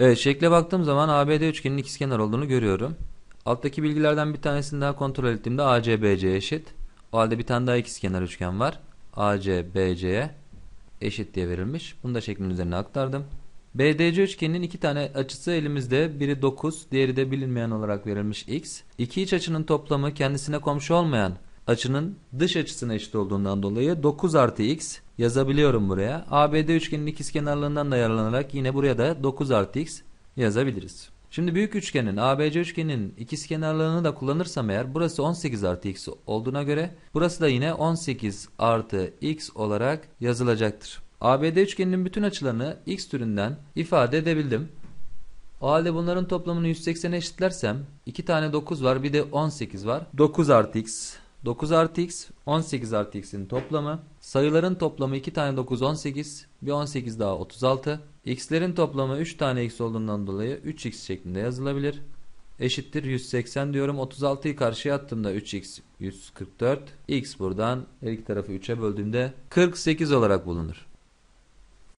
Evet şekle baktığım zaman ABD üçgenin ikizkenar olduğunu görüyorum. Alttaki bilgilerden bir tanesini daha kontrol ettiğimde ACBC eşit. O halde bir tane daha ikizkenar üçgen var. ACBC'ye eşit diye verilmiş. Bunu da şeklin üzerine aktardım. BDC üçgeninin iki tane açısı elimizde. Biri 9, diğeri de bilinmeyen olarak verilmiş x. İki iç açının toplamı kendisine komşu olmayan açının dış açısına eşit olduğundan dolayı 9 artı x yazabiliyorum buraya. ABD üçgenin ikizkenarlığından da yararlanarak yine buraya da 9 artı x yazabiliriz. Şimdi büyük üçgenin ABC üçgenin ikizkenarlığını da kullanırsam eğer burası 18 artı x olduğuna göre burası da yine 18 artı x olarak yazılacaktır. ABD üçgeninin bütün açılarını x türünden ifade edebildim. O halde bunların toplamını 180'e eşitlersem 2 tane 9 var bir de 18 var. 9 artı x 9 artı x 18 artı x'in toplamı. Sayıların toplamı 2 tane 9 18 bir 18 daha 36. x'lerin toplamı 3 tane x olduğundan dolayı 3x şeklinde yazılabilir. Eşittir 180 diyorum. 36'yı karşıya attığımda 3x 144. x buradan her iki tarafı 3'e böldüğümde 48 olarak bulunur.